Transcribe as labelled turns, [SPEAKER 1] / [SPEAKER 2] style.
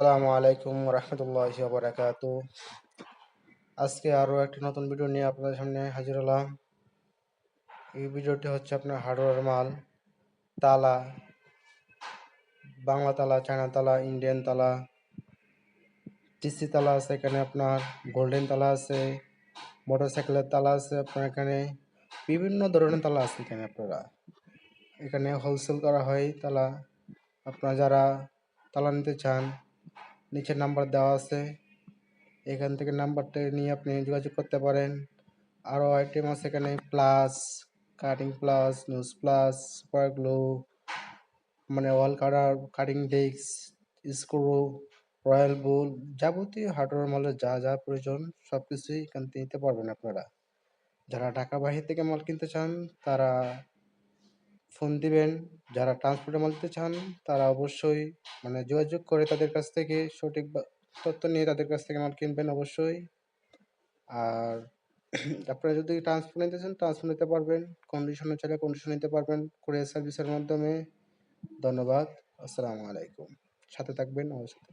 [SPEAKER 1] আসসালামু আলাইকুম রহমতুল্লাহ বারাকাত আজকে আরও একটি নতুন ভিডিও নিয়ে আপনাদের সামনে হাজির হলাম। এই ভিডিওটি হচ্ছে আপনার হার্ডওয়্যার মাল, তালা, বাংলা তালা, চায়না তালা ইন্ডিয়ান তালা টিসি তালা আছে এখানে আপনার গোল্ডেন তালা আছে মোটরসাইকেলের তালা আছে আপনার এখানে, বিভিন্ন ধরনের তালা আছে এখানে আপনারা। এখানে হোলসেল করা হয় তালা। আপনারা যারা তালা নিতে চান নিচে নাম্বার দেওয়া আছে। এখান থেকে নাম্বারটা নিয়ে আপনি যোগাযোগ করতে পারেন। আরও আইটেম আছে এখানে, plus, cutting plus, news plus, super glow মানে wall cutter cutting desk, screw, royal bull, যাবতীয় হার্ডওয়্যার মালের যা যা প্রয়োজন সব কিছুই এখান থেকে নিতে পারবেন আপনারা। যারা ঢাকা বাহির থেকে মাল কিনতে চান, তারা ফোন দিবেন। যারা ট্রান্সপোর্টে মাল নিতে চান, তারা অবশ্যই মানে যোগাযোগ করে তাদের কাছ থেকে সঠিক তথ্য নিয়ে তাদের কাছ থেকে মাল কিনবেন অবশ্যই। আর আপনারা যদি ট্রান্সপোর্ট নিতে চান ট্রান্সপোর্ট নিতে পারবেন। কন্ডিশনে চাইলে কন্ডিশন নিতে পারবেন কোরিয়ার সার্ভিসের মাধ্যমে। ধন্যবাদ। আসসালামু আলাইকুম। সাথে থাকবেন আমার সাথে